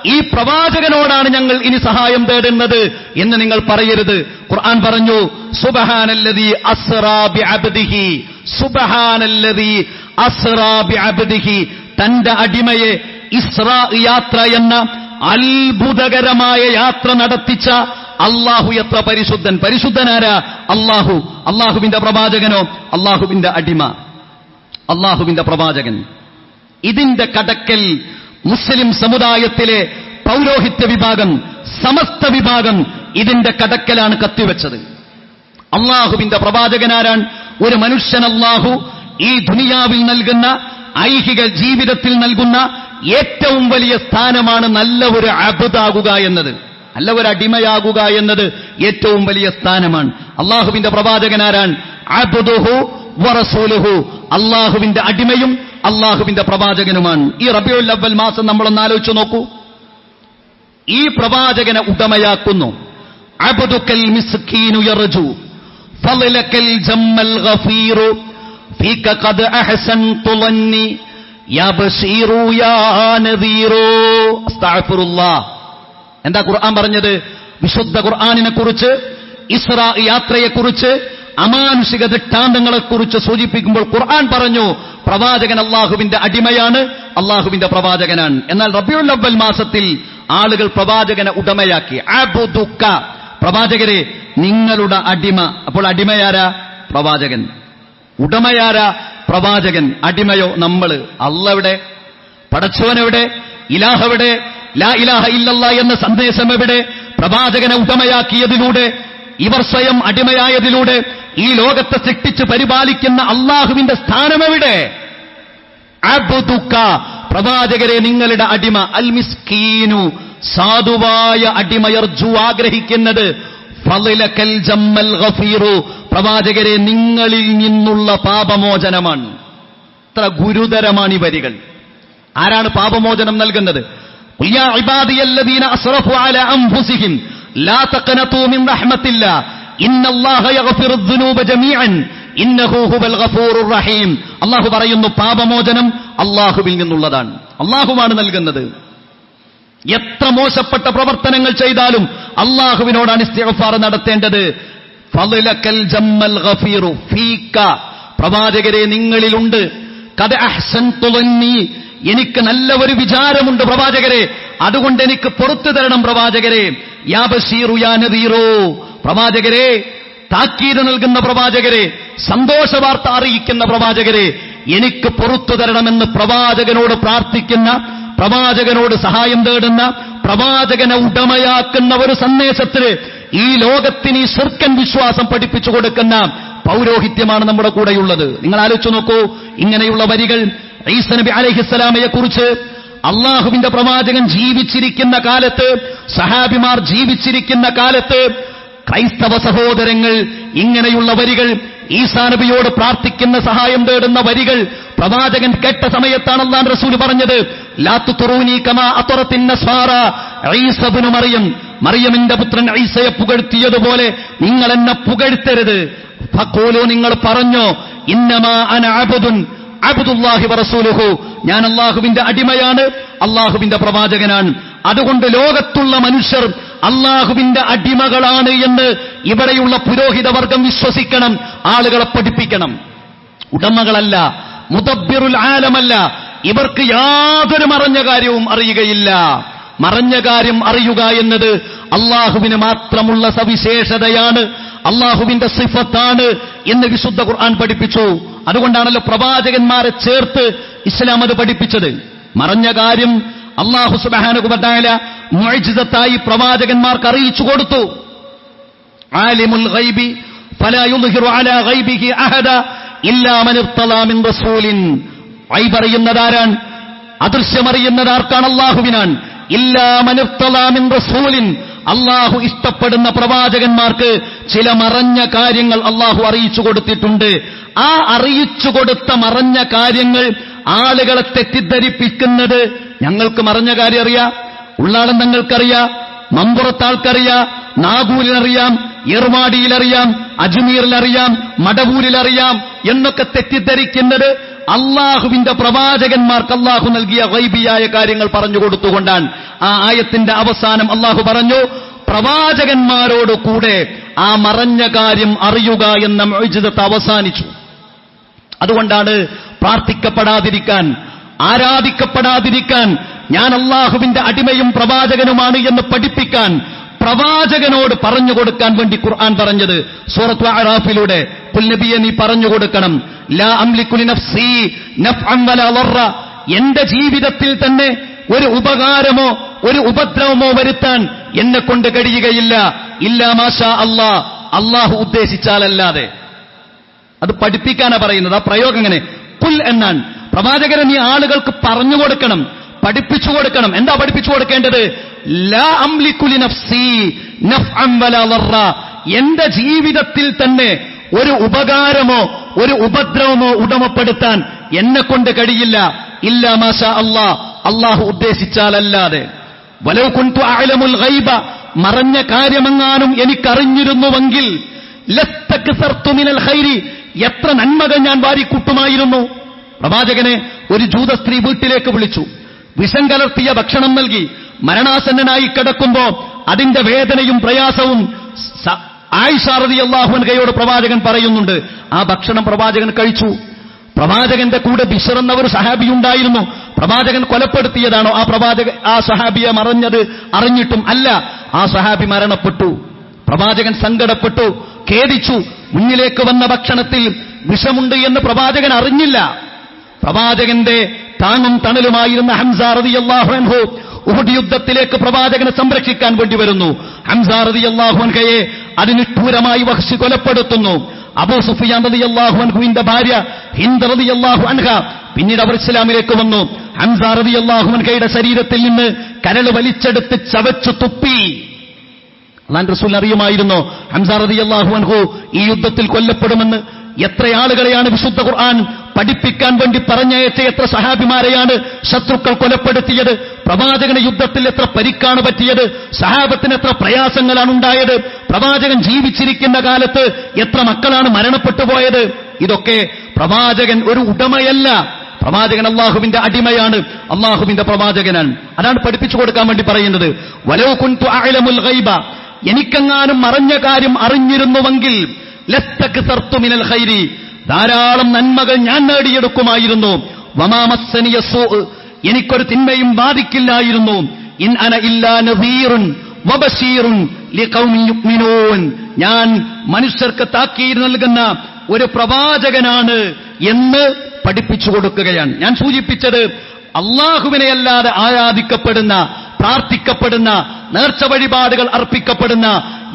ഈ പ്രവാചകനോടാണ് ഞങ്ങൾ ഇനി സഹായം തേടുന്നത് എന്ന് നിങ്ങൾ പറയരുത്. ഖുർആൻ പറഞ്ഞു സുബഹാനല്ലതി അസ്റാ ബിഅബ്ദിഹി സുബഹാനല്ലദി അസ്റാ ബിഅബ്ദിഹി. തന്റെ അടിമയെ ഇസ്രാ യാത്ര എന്ന അത്ഭുതകരമായ യാത്ര നടത്തിച്ച അള്ളാഹു എത്ര പരിശുദ്ധൻ. പരിശുദ്ധനാരാ? അള്ളാഹു അള്ളാഹുവിന്റെ പ്രവാചകനോ? അള്ളാഹുവിന്റെ അടിമ. അള്ളാഹുവിന്റെ പ്രവാചകൻ. ഇതിന്റെ കടക്കൽ മുസ്ലിം സമുദായത്തിലെ പൗരോഹിത്യ വിഭാഗം സമസ്ത വിഭാഗം ഇതിന്റെ കടക്കലാണ് കത്തിവെച്ചത്. അള്ളാഹുവിന്റെ പ്രവാചകനാരാൻ ഒരു മനുഷ്യൻ അള്ളാഹു ഈ ദുനിയാവിൽ നൽകുന്ന ഐഹിക ജീവിതത്തിൽ നൽകുന്ന ഏറ്റവും വലിയ സ്ഥാനമാണ് നല്ല ഒരു അബുദാകുക എന്നത്. നല്ല ഒരു അടിമയാകുക എന്നത് ഏറ്റവും വലിയ സ്ഥാനമാണ്. അള്ളാഹുവിന്റെ പ്രവാചകനാരാൻ അബുദുഹു വറസൂലുഹു അള്ളാഹുവിന്റെ അടിമയും അള്ളാഹുവിന്റെ പ്രവാചകനുമാണ്. ഈ റബിയുൽ അവൽ മാസം നമ്മളൊന്ന് ആലോചിച്ചു നോക്കൂ. ഈ പ്രവാചകനെ ഉടമയാക്കുന്നു. മിസ്കീനു യർജു. ജമ്മൽ ഗഫീറു. ഫീക ഖദ് യാ നദീറു. അസ്തഗ്ഫിറുല്ലാഹ് എന്താ ഖുർആൻ പറഞ്ഞത്? വിശുദ്ധ ഖുർആനിനെ കുറിച്ച് ഇസ്രാ യാത്രയെക്കുറിച്ച് അമാനുഷിക ദൃഷ്ടാന്തങ്ങളെക്കുറിച്ച് സൂചിപ്പിക്കുമ്പോൾ ഖുർആൻ പറഞ്ഞു പ്രവാചകൻ അള്ളാഹുവിന്റെ അടിമയാണ് അള്ളാഹുവിന്റെ പ്രവാചകനാണ്. എന്നാൽ റബിയുൽ അവൽ മാസത്തിൽ ആളുകൾ പ്രവാചകനെ ഉടമയാക്കി. പ്രവാചകരെ നിങ്ങളുടെ അടിമ. അപ്പോൾ അടിമയാരാ? പ്രവാചകൻ. ഉടമയാരാ? പ്രവാചകൻ. അടിമയോ നമ്മൾ അള്ളവിടെ? പടച്ചോനെവിടെ ഇലാഹവിടെ? ലാ ഇലാഹ ഇല്ലല്ല എന്ന സന്ദേശം എവിടെ പ്രവാചകനെ ഉടമയാക്കിയതിലൂടെ ഇവർ സ്വയം അടിമയായതിലൂടെ ഈ ലോകത്തെ സൃഷ്ടിച്ച് പരിപാലിക്കുന്ന അള്ളാഹുവിന്റെ സ്ഥാനമെവിടെ എവിടെ? പ്രവാചകരെ നിങ്ങളുടെ അടിമ അൽമിസ്കീനു സാധുവായ അടിമയർജു ആഗ്രഹിക്കുന്നത്. ജമ്മൽ ഗഫീറു. പ്രവാചകരെ നിങ്ങളിൽ നിന്നുള്ള പാപമോചനമാണ്. ഇത്ര ഗുരുതരമാണ് ഈ വരികൾ. ആരാണ് പാപമോചനം നൽകുന്നത്? അസ്റഫു അല അംഫുസിഹിം ലാ തഖനതു മിൻ റഹ്മത്തില്ലാ അള്ളാഹു പറയുന്നു പാപമോചനം അള്ളാഹുവിൽ നിന്നുള്ളതാണ്. അള്ളാഹുവാണ് നൽകുന്നത്. എത്ര മോശപ്പെട്ട പ്രവർത്തനങ്ങൾ ചെയ്താലും അള്ളാഹുവിനോടാണ് ഇസ്തിഗഫാർ നടത്തേണ്ടത്. പ്രവാചകരെ നിങ്ങളിലുണ്ട്. കഥ അഹ്സൻ തുളന്നി എനിക്ക് നല്ല ഒരു വിചാരമുണ്ട് പ്രവാചകരെ. അതുകൊണ്ട് എനിക്ക് പുറത്തു തരണം പ്രവാചകരെ. യാ ബഷീറു യാ നദീറോ പ്രവാചകരെ താക്കീത് നൽകുന്ന പ്രവാചകരെ സന്തോഷ വാർത്ത അറിയിക്കുന്ന പ്രവാചകരെ എനിക്ക് പുറത്തു തരണമെന്ന് പ്രവാചകനോട് പ്രാർത്ഥിക്കുന്ന പ്രവാചകനോട് സഹായം തേടുന്ന പ്രവാചകനെ ഉടമയാക്കുന്ന ഒരു സന്ദേശത്തിന് ഈ ലോകത്തിന് ഈ സ്വർക്കൻ വിശ്വാസം പഠിപ്പിച്ചു കൊടുക്കുന്ന പൗരോഹിത്യമാണ് നമ്മുടെ കൂടെയുള്ളത്. നിങ്ങൾ ആലോചിച്ചു നോക്കൂ ഇങ്ങനെയുള്ള വരികൾ ഈസ നബി അലഹിസ്സലാമയെ കുറിച്ച് അള്ളാഹുവിന്റെ പ്രവാചകൻ ജീവിച്ചിരിക്കുന്ന കാലത്ത് സഹാബിമാർ ജീവിച്ചിരിക്കുന്ന കാലത്ത് ക്രൈസ്തവ സഹോദരങ്ങൾ ഇങ്ങനെയുള്ള വരികൾ ഈസാ നബിയോട് പ്രാർത്ഥിക്കുന്ന സഹായം തേടുന്ന വരികൾ പ്രവാചകൻ കേട്ട സമയത്താണ് അള്ളാൻ റസൂൽ പറഞ്ഞത് ലാത്തു തുറൂനി കമാ അത്തുറത്തിന്ന സ്വാറ ഐസബിനു മറിയം മറിയമിന്റെ പുത്രൻ ഐസയെ പുകഴ്ത്തിയതുപോലെ നിങ്ങൾ എന്നെ പുകഴ്ത്തരുത്. ഫക്കോലോ നിങ്ങൾ പറഞ്ഞോ ഇന്നമാ അന അബുദുൻ അബ്ദുല്ലാഹി വറസൂലുഹു ഞാൻ അള്ളാഹുവിന്റെ അടിമയാണ് അള്ളാഹുവിന്റെ പ്രവാചകനാണ്. അതുകൊണ്ട് ലോകത്തുള്ള മനുഷ്യർ അള്ളാഹുവിന്റെ അടിമകളാണ് എന്ന് ഇവിടെയുള്ള പുരോഹിത വർഗം വിശ്വസിക്കണം ആളുകളെ പഠിപ്പിക്കണം. ഉടമകളല്ല മുതബിറുൽ ആലമല്ല. ഇവർക്ക് യാതൊരു മറഞ്ഞ കാര്യവും അറിയുകയില്ല. മറഞ്ഞ കാര്യം അറിയുക എന്നത് അള്ളാഹുവിന് മാത്രമുള്ള സവിശേഷതയാണ് അള്ളാഹുവിന്റെ സിഫത്താണ് എന്ന് വിശുദ്ധ ഖുർആൻ പഠിപ്പിച്ചു. അതുകൊണ്ടാണല്ലോ പ്രവാചകന്മാരെ ചേർത്ത് ഇസ്ലാം അത് പഠിപ്പിച്ചത്. മറഞ്ഞ കാര്യം അള്ളാഹു സുബാനുകുബത്തായ മുഴജിതത്തായി പ്രവാചകന്മാർക്ക് അറിയിച്ചു കൊടുത്തു. ആലിമുൽ ഗൈബി അറിയുന്നതാരാണ് അദൃശ്യമറിയുന്നത് ആർക്കാണ് അള്ളാഹുവിനാണ്? ഇല്ലാ മൻ ഇർത്തലാ മിൻ റസൂലിൻ. അള്ളാഹു ഇഷ്ടപ്പെടുന്ന പ്രവാചകന്മാർക്ക് ചില മറഞ്ഞ കാര്യങ്ങൾ അള്ളാഹു അറിയിച്ചു കൊടുത്തിട്ടുണ്ട്. ആ അറിയിച്ചു കൊടുത്ത മറഞ്ഞ കാര്യങ്ങൾ ആളുകളെ തെറ്റിദ്ധരിപ്പിക്കുന്നത് ഞങ്ങൾക്ക് മറഞ്ഞ കാര്യം അറിയാം ഉള്ളാടൻ തങ്ങൾക്കറിയാം മമ്പുറത്ത് ആൾക്കറിയാം നാഗൂരിലറിയാം ഏർവാടിയിലറിയാം അജ്മീറിലറിയാം മടവൂരിലറിയാം എന്നൊക്കെ തെറ്റിദ്ധരിക്കുന്നത് അള്ളാഹുവിന്റെ പ്രവാചകന്മാർക്ക് അള്ളാഹു നൽകിയ വൈബിയായ കാര്യങ്ങൾ പറഞ്ഞു കൊടുത്തുകൊണ്ടാണ്. ആ ആയത്തിന്റെ അവസാനം അള്ളാഹു പറഞ്ഞു പ്രവാചകന്മാരോട് കൂടെ ആ മറഞ്ഞ കാര്യം അറിയുക എന്ന മൊഴിജിതത്ത് അവസാനിച്ചു. അതുകൊണ്ടാണ് പ്രാർത്ഥിക്കപ്പെടാതിരിക്കാൻ ആരാധിക്കപ്പെടാതിരിക്കാൻ ഞാൻ അള്ളാഹുവിന്റെ അടിമയും പ്രവാചകനുമാണ് എന്ന് പഠിപ്പിക്കാൻ പ്രവാചകനോട് പറഞ്ഞു കൊടുക്കാൻ വേണ്ടി ഖുർആൻ പറഞ്ഞത്. സൂറത്ത് അറാഫിലൂടെ പുൽനബിയെ നീ പറഞ്ഞു കൊടുക്കണം. ലാ അംലിക്കുലി നഫ്സി നഫ് എന്റെ ജീവിതത്തിൽ തന്നെ ഒരു ഉപകാരമോ ഒരു ഉപദ്രവമോ വരുത്താൻ എന്നെ കൊണ്ട് കഴിയുകയില്ല. ഇല്ലാ മാഷാ അള്ളാ. അള്ളാഹു ഉദ്ദേശിച്ചാലല്ലാതെ. അത് പഠിപ്പിക്കാനാ പറയുന്നത്. ആ പ്രയോഗം എങ്ങനെ? കുൽ എന്നാണ് പ്രവാചകരെ നീ ആളുകൾക്ക് പറഞ്ഞു കൊടുക്കണം പഠിപ്പിച്ചു കൊടുക്കണം. എന്താ പഠിപ്പിച്ചു കൊടുക്കേണ്ടത്? ലാ നഫ്സി ളർറ. എന്റെ ജീവിതത്തിൽ തന്നെ ഒരു ഉപകാരമോ ഒരു ഉപദ്രവമോ ഉടമപ്പെടുത്താൻ എന്നെ കൊണ്ട് കഴിയില്ല. ഇല്ല മാഷ അള്ളാ അള്ളാഹു ഉദ്ദേശിച്ചാലല്ലാതെ. വലൗ കുൻതു അഅലമുൽ ഗൈബ. മറഞ്ഞ കാര്യമെങ്ങാനും എനിക്കറിഞ്ഞിരുന്നുവെങ്കിൽ ലസ്തക്സർതു സർത്തുമിനൽ ഖൈരി. എത്ര നന്മകൾ ഞാൻ വാരിക്കൂട്ടുമായിരുന്നു. പ്രവാചകനെ ഒരു ജൂത സ്ത്രീ വീട്ടിലേക്ക് വിളിച്ചു. വിഷം കലർത്തിയ ഭക്ഷണം നൽകി മരണാസന്നനായി കിടക്കുമ്പോ അതിന്റെ വേദനയും പ്രയാസവും ആയിഷാറതി അള്ളാഹുൻകയോട് പ്രവാചകൻ പറയുന്നുണ്ട്. ആ ഭക്ഷണം പ്രവാചകൻ കഴിച്ചു. പ്രവാചകന്റെ കൂടെ ബിഷർ ഒരു സഹാബി ഉണ്ടായിരുന്നു. പ്രവാചകൻ കൊലപ്പെടുത്തിയതാണോ ആ പ്രവാചക ആ സഹാബിയെ മറഞ്ഞത് അറിഞ്ഞിട്ടും അല്ല. ആ സഹാബി മരണപ്പെട്ടു. പ്രവാചകൻ സങ്കടപ്പെട്ടു. ഖേദിച്ചു. മുന്നിലേക്ക് വന്ന ഭക്ഷണത്തിൽ വിഷമുണ്ട് എന്ന് പ്രവാചകൻ അറിഞ്ഞില്ല. പ്രവാചകന്റെ താങ്ങും തണലുമായിരുന്ന ഹംസാറതി അള്ളാഹുൻഹു ഉഹുദ് യുദ്ധത്തിലേക്ക് പ്രവാചകനെ സംരക്ഷിക്കാൻ വേണ്ടി വരുന്നു. ഹംസാറതി അള്ളാഹുൻഹയെ അതിനിഷ്ഠൂരമായി വഹ്ഷി കൊലപ്പെടുത്തുന്നു. അബൂ സുഫിയാൻ റതി അൻഹുവിന്റെ ഭാര്യ ഹിന്ദ് റതി അൻഹ പിന്നീട് അവർ ഇസ്ലാമിലേക്ക് വന്നു. ഹംസ റതി അൻഹയുടെ ശരീരത്തിൽ നിന്ന് കരൾ വലിച്ചെടുത്ത് ചവച്ചു തുപ്പി. അള്ളാൻ റസൂൽ അറിയുമായിരുന്നു. ഹംസ റതി അള്ളാഹു അൻഹു ഈ യുദ്ധത്തിൽ കൊല്ലപ്പെടുമെന്ന്. എത്ര ആളുകളെയാണ് വിശുദ്ധ ഖുർആൻ പഠിപ്പിക്കാൻ വേണ്ടി പറഞ്ഞയച്ച എത്ര സഹാബിമാരെയാണ് ശത്രുക്കൾ കൊലപ്പെടുത്തിയത്? പ്രവാചകന് യുദ്ധത്തിൽ എത്ര പരിക്കാണ് പറ്റിയത്? സഹാബത്തിന് എത്ര പ്രയാസങ്ങളാണ് ഉണ്ടായത്? പ്രവാചകൻ ജീവിച്ചിരിക്കുന്ന കാലത്ത് എത്ര മക്കളാണ് മരണപ്പെട്ടു പോയത്? ഇതൊക്കെ പ്രവാചകൻ ഒരു ഉടമയല്ല. പ്രവാചകൻ അള്ളാഹുവിന്റെ അടിമയാണ്. അള്ളാഹുവിന്റെ പ്രവാചകനാണ്. അതാണ് പഠിപ്പിച്ചു കൊടുക്കാൻ വേണ്ടി പറയുന്നത്. വലോ അഅലമുൽ ഗൈബ. എനിക്കെങ്ങാനും മറഞ്ഞ കാര്യം അറിഞ്ഞിരുന്നുവെങ്കിൽ ലസ്തക്സർതു മിനൽ ഹൈരി ധാരാളം നന്മകൾ ഞാൻ നേടിയെടുക്കുമായിരുന്നു. വമാമസ്സനിയ സോ എനിക്കൊരു തിന്മയും ബാധിക്കില്ലായിരുന്നു. ഇൻ അന ഇല്ലാ നസീറുൻ യുഅ്മിനൂൻ ഞാൻ മനുഷ്യർക്ക് താക്കീര് നൽകുന്ന ഒരു പ്രവാചകനാണ് എന്ന് പഠിപ്പിച്ചു കൊടുക്കുകയാണ്. ഞാൻ സൂചിപ്പിച്ചത് അള്ളാഹുവിനെയല്ലാതെ ആരാധിക്കപ്പെടുന്ന പ്രാർത്ഥിക്കപ്പെടുന്ന നേർച്ച വഴിപാടുകൾ അർപ്പിക്കപ്പെടുന്ന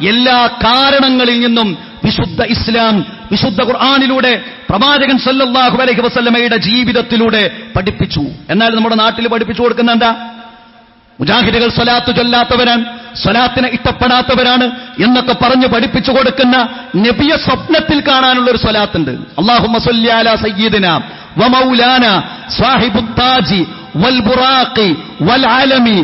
എല്ലാ കാരണങ്ങളിൽ നിന്നും വിശുദ്ധ ഇസ്ലാം വിശുദ്ധ ഖുർആാനിലൂടെ പ്രവാചകൻ സല്ലല്ലാഹു അലൈഹി വസല്ലമയുടെ ജീവിതത്തിലൂടെ പഠിപ്പിച്ചു. എന്നാൽ നമ്മുടെ നാട്ടിൽ പഠിപ്പിച്ചു കൊടുക്കുന്ന എന്താ? മുജാഹിദുകൾ സ്വലാത്ത് ചൊല്ലാത്തവരാണ് സ്വലാത്തിനെ ഇഷ്ടപ്പെടാത്തവരാണ് എന്നൊക്കെ പറഞ്ഞ് പഠിപ്പിച്ചു കൊടുക്കുന്ന നബിയ സ്വപ്നത്തിൽ കാണാനുള്ള ഒരു സ്വലാത്തുണ്ട് അള്ളാഹു അലാ സയ്യിദിന വമൗലാന സാഹിബുത്താജി വൽ ബുറാഖി വൽ ആലമി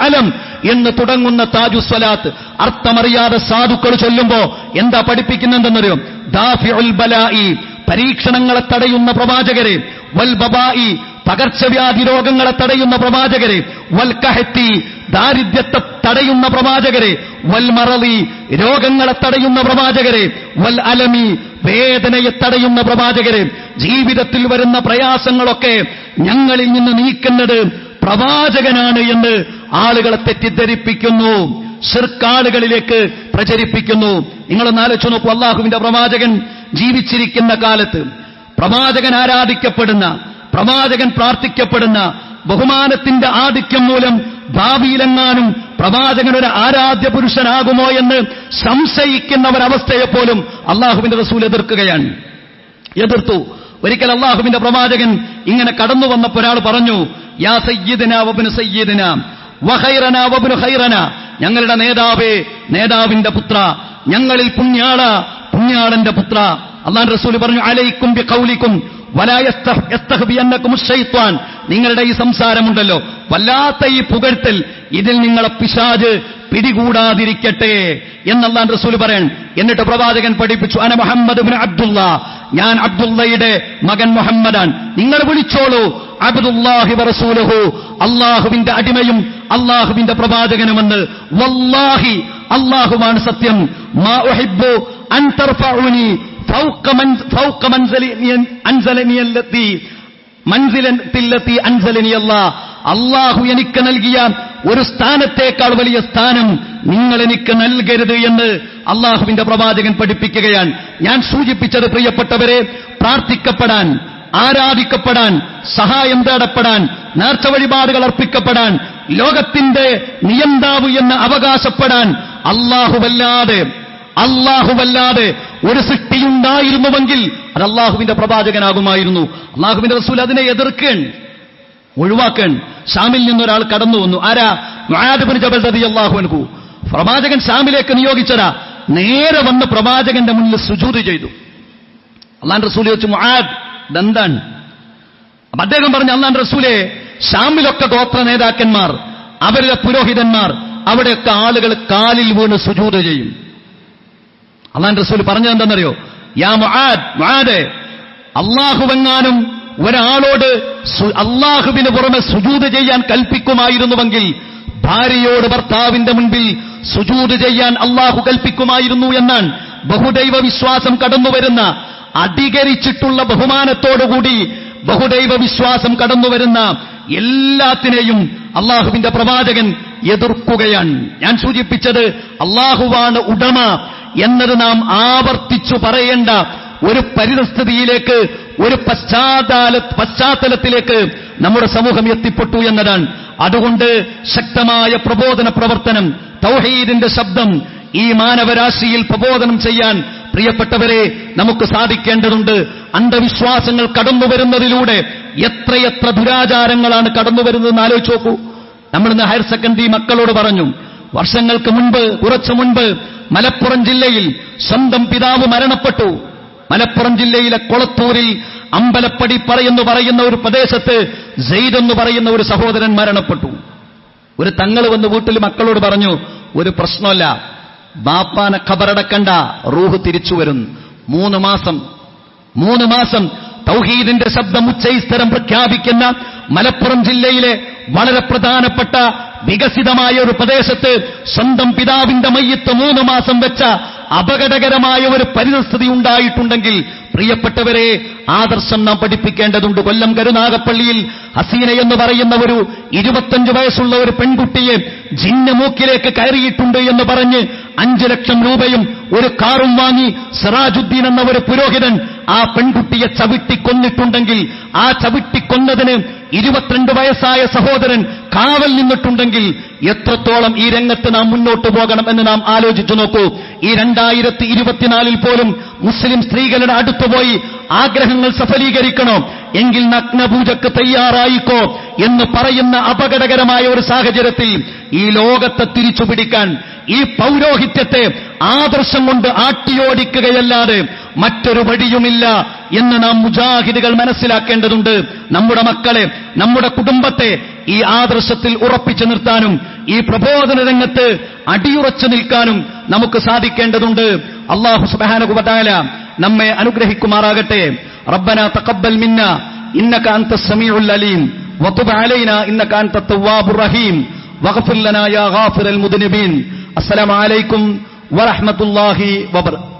അലം എന്ന് തുടങ്ങുന്ന താജു സ്വലാത്ത്. അർത്ഥമറിയാതെ സാധുക്കൾ ചൊല്ലുമ്പോ എന്താ പഠിപ്പിക്കുന്നുണ്ടെന്നറിയോ ദാഫിഉൽ ബലായി പരീക്ഷണങ്ങളെ തടയുന്ന പ്രവാചകരെ. വൽ ബബായി പകർച്ചവ്യാധി രോഗങ്ങളെ തടയുന്ന പ്രവാചകരെ. വൽ കഹത്തി ദാരിദ്ര്യത്തെ തടയുന്ന പ്രവാചകരെ വൽ മറളി രോഗങ്ങളെ തടയുന്ന പ്രവാചകരെ വൽ അലമി വേദനയെ തടയുന്ന പ്രവാചകരെ ജീവിതത്തിൽ വരുന്ന പ്രയാസങ്ങളൊക്കെ ഞങ്ങളിൽ നിന്ന് നീക്കുന്നത് പ്രവാചകനാണ് എന്ന് ആളുകളെ തെറ്റിദ്ധരിപ്പിക്കുന്നു ഷിർക്കാളുകളിലേക്ക് പ്രചരിപ്പിക്കുന്നു. നിങ്ങളൊന്ന് ആലോചിച്ചു നോക്കൂ അള്ളാഹുവിന്റെ പ്രവാചകൻ ജീവിച്ചിരിക്കുന്ന കാലത്ത് പ്രവാചകൻ ആരാധിക്കപ്പെടുന്ന പ്രവാചകൻ പ്രാർത്ഥിക്കപ്പെടുന്ന ബഹുമാനത്തിന്റെ ആധിക്യം മൂലം ഭാവിയിലെങ്ങാനും പ്രവാചകൻ ഒരു ആരാധ്യ പുരുഷനാകുമോ എന്ന് സംശയിക്കുന്ന ഒരവസ്ഥയെപ്പോലും അള്ളാഹുവിന്റെ റസൂൽ എതിർക്കുകയാണ്. എതിർത്തു. ഒരിക്കൽ അള്ളാഹുവിന്റെ പ്രവാചകൻ ഇങ്ങനെ കടന്നു വന്നപ്പോൾ ഒരാൾ പറഞ്ഞു യാ സയ്യിദിന വബിന് സയ്യിദിന വഹൈറന വബിന് ഹൈറന ഞങ്ങളുടെ നേതാവേ നേതാവിന്റെ പുത്ര ഞങ്ങളിൽ പുണ്യാള പുണ്യാളന്റെ പുത്ര. അള്ളാൻ റസൂൽ പറഞ്ഞു അലൈക്കും ബി നിങ്ങളുടെ ഈ സംസാരമുണ്ടല്ലോ വല്ലാത്ത ഈ പുകഴ്ത്തൽ ഇതിൽ നിങ്ങളെ പിശാജ് പിടികൂടാതിരിക്കട്ടെ എന്നല്ലാൻ റസൂൽ പറയാൻ. എന്നിട്ട് പ്രവാചകൻ പഠിപ്പിച്ചു അന മുഹമ്മദ് അബ്ദുള്ള. ഞാൻ അബ്ദുള്ളയുടെ മകൻ മുഹമ്മദാണ്. നിങ്ങൾ വിളിച്ചോളൂ അബ്ദുല്ലാഹി റസൂലഹു. അള്ളാഹുവിന്റെ അടിമയും അള്ളാഹുവിന്റെ പ്രവാചകനുമെന്ന്. വല്ലാഹി അള്ളാഹുവാണ് സത്യം. മാ ഉഹിബ്ബു അൻ തർഫഉനി ഫൗക മൻ ഫൗക മൻസലി അൻസലനി അല്ലത്തി മൻസിലത്തില്ലത്തി അൻസലനി അല്ലാ അള്ളാഹു എനിക്ക് നൽകിയ ഒരു സ്ഥാനത്തേക്കാൾ വലിയ സ്ഥാനം നിങ്ങൾ എനിക്ക് നൽകരുത് എന്ന് അള്ളാഹുവിന്റെ പ്രവാചകൻ പഠിപ്പിക്കുകയാണ്. ഞാൻ സൂചിപ്പിച്ചത് പ്രിയപ്പെട്ടവരെ പ്രാർത്ഥിക്കപ്പെടാൻ ആരാധിക്കപ്പെടാൻ സഹായം തേടപ്പെടാൻ നേർച്ച വഴിപാടുകൾ അർപ്പിക്കപ്പെടാൻ ലോകത്തിന്റെ നിയന്താവ് എന്ന് അവകാശപ്പെടാൻ അള്ളാഹുവല്ലാതെ അള്ളാഹുവല്ലാതെ ഒരു സൃഷ്ടിയുണ്ടായിരുന്നുവെങ്കിൽ അത് അള്ളാഹുവിന്റെ പ്രവാചകനാകുമായിരുന്നു. അള്ളാഹുവിന്റെ റസൂൽ അതിനെ എതിർക്കേൺ ഒഴിവാക്കാൻ ഷാമിൽ നിന്നൊരാൾ കടന്നു വന്നു. ആരാ? മുആദ് ജബൽ റതി അള്ളാഹുവൻകു പ്രവാചകൻ ഷാമിലേക്ക് നിയോഗിച്ചതാ. നേരെ വന്ന് പ്രവാചകന്റെ മുന്നിൽ സുജൂത് ചെയ്തു. അള്ളാൻ ചോദിച്ചു മുആദ് ഇതെന്താണ്? അപ്പൊ അദ്ദേഹം പറഞ്ഞു അള്ളാൻ റസൂലെ ഷാമിലൊക്കെ ഗോത്ര നേതാക്കന്മാർ അവരുടെ പുരോഹിതന്മാർ അവിടെയൊക്കെ ആളുകൾ കാലിൽ വീണ് സുജൂത് ചെയ്യും. അള്ളാൻ റസൂൽ പറഞ്ഞത് എന്താണെന്നറിയോ യാ മുആദ് മുആദേ അള്ളാഹുവെങ്ങാനും ഒരാളോട് അള്ളാഹുവിന് പുറമെ സുജൂത് ചെയ്യാൻ കൽപ്പിക്കുമായിരുന്നുവെങ്കിൽ ഭാര്യയോട് ഭർത്താവിന്റെ മുൻപിൽ സുജൂത് ചെയ്യാൻ അള്ളാഹു കൽപ്പിക്കുമായിരുന്നു എന്നാണ് ബഹുദൈവ വിശ്വാസം കടന്നുവരുന്ന അധികരിച്ചിട്ടുള്ള ബഹുമാനത്തോടുകൂടി ബഹുദൈവ വിശ്വാസം കടന്നുവരുന്ന എല്ലാത്തിനെയും അള്ളാഹുവിന്റെ പ്രവാചകൻ എതിർക്കുകയാണ്. ഞാൻ സൂചിപ്പിച്ചത് അള്ളാഹുവാണ് ഉടമ എന്നത് നാം ആവർത്തിച്ചു പറയേണ്ട ഒരു പരിതസ്ഥിതിയിലേക്ക് ഒരു പശ്ചാത്തല പശ്ചാത്തലത്തിലേക്ക് നമ്മുടെ സമൂഹം എത്തിപ്പെട്ടു എന്നതാണ്. അതുകൊണ്ട് ശക്തമായ പ്രബോധന പ്രവർത്തനം തൗഹീദിന്റെ ശബ്ദം ഈ മാനവരാശിയിൽ പ്രബോധനം ചെയ്യാൻ പ്രിയപ്പെട്ടവരെ നമുക്ക് സാധിക്കേണ്ടതുണ്ട്. അന്ധവിശ്വാസങ്ങൾ കടന്നു വരുന്നതിലൂടെ എത്രയെത്ര ദുരാചാരങ്ങളാണ് കടന്നു വരുന്നതെന്ന് ആലോചിച്ച് നോക്കൂ. നമ്മളിന്ന് ഹയർ സെക്കൻഡറി മക്കളോട് പറഞ്ഞു വർഷങ്ങൾക്ക് മുൻപ് കുറച്ചു മുൻപ് മലപ്പുറം ജില്ലയിൽ സ്വന്തം പിതാവ് മരണപ്പെട്ടു. മലപ്പുറം ജില്ലയിലെ കൊളത്തൂരിൽ അമ്പലപ്പടി പറയുന്നു പറയുന്ന ഒരു പ്രദേശത്ത് സെയ്ദ് പറയുന്ന ഒരു സഹോദരൻ മരണപ്പെട്ടു. ഒരു തങ്ങൾ വന്ന് വീട്ടിൽ മക്കളോട് പറഞ്ഞു ഒരു പ്രശ്നമല്ല ബാപ്പാനെ ഖബറടക്കണ്ട റൂഹ് തിരിച്ചു വരും. മൂന്ന് മാസം മൂന്ന് മാസം തൗഹീദിന്റെ ശബ്ദം ഉച്ചൈസ്തരം പ്രഖ്യാപിക്കുന്ന മലപ്പുറം ജില്ലയിലെ വളരെ പ്രധാനപ്പെട്ട വികസിതമായ ഒരു പ്രദേശത്ത് സ്വന്തം പിതാവിന്റെ മയ്യത്ത് മൂന്ന് മാസം വെച്ച അപകടകരമായ ഒരു പരിതസ്ഥിതി ഉണ്ടായിട്ടുണ്ടെങ്കിൽ പ്രിയപ്പെട്ടവരെ ആദർശം നാം പഠിപ്പിക്കേണ്ടതുണ്ട്. കൊല്ലം കരുനാഗപ്പള്ളിയിൽ ഹസീന എന്ന് പറയുന്ന ഒരു ഇരുപത്തഞ്ച് വയസ്സുള്ള ഒരു പെൺകുട്ടിയെ ജിന്ന മൂക്കിലേക്ക് കയറിയിട്ടുണ്ട് എന്ന് പറഞ്ഞ് അഞ്ചു ലക്ഷം രൂപയും ഒരു കാറും വാങ്ങി സിറാജുദ്ദീൻ എന്ന ഒരു പുരോഹിതൻ ആ പെൺകുട്ടിയെ ചവിട്ടിക്കൊന്നിട്ടുണ്ടെങ്കിൽ ആ ചവിട്ടിക്കൊന്നതിന് ഇരുപത്തിരണ്ട് വയസ്സായ സഹോദരൻ കാവൽ നിന്നിട്ടുണ്ടെങ്കിൽ എത്രത്തോളം ഈ രംഗത്ത് നാം മുന്നോട്ട് പോകണം എന്ന് നാം ആലോചിച്ചു നോക്കൂ. ഈ രണ്ടായിരത്തി ഇരുപത്തിനാലിൽ പോലും മുസ്ലിം സ്ത്രീകളുടെ അടുത്ത് പോയി ആഗ്രഹങ്ങൾ സഫലീകരിക്കണോ? എങ്കിൽ നഗ്നപൂജക്ക് തയ്യാറായിക്കോ എന്ന് പറയുന്ന അപകടകരമായ ഒരു സാഹചര്യത്തിൽ ഈ ലോകത്തെ തിരിച്ചുപിടിക്കാൻ ഈ പൗരോഹിത്യത്തെ ആദർശം കൊണ്ട് ആട്ടിയോടിക്കുകയല്ലാതെ മറ്റൊരു വഴിയുമില്ല എന്ന് നാം മുജാഹിദുകൾ മനസ്സിലാക്കേണ്ടതുണ്ട്. നമ്മുടെ മക്കളെ നമ്മുടെ കുടുംബത്തെ ഈ ആദർശത്തിൽ ഉറപ്പിച്ചു നിർത്താനും ഈ പ്രബോധന രംഗത്ത് അടിയുറച്ചു നിൽക്കാനും നമുക്ക് സാധിക്കേണ്ടതുണ്ട്. അള്ളാഹു സുബാനുകുബാല നമ്മെ അനുഗ്രഹിക്കുമാറാകട്ടെ. റബ്ബന തഖബ്ബൽ മിന്ന ഇന്നക അൻത സമീഉൽ അലീം വതുബ് അലൈന ഇന്നക അൻത തവ്വാബുർ റഹീം വഗ്ഫിർ ലനാ യാ ഗാഫിറൽ മുദ്നിബീൻ. അസ്സലാമു അലൈക്കും വറഹ്മത്തുള്ളാഹി വബറകാതുഹു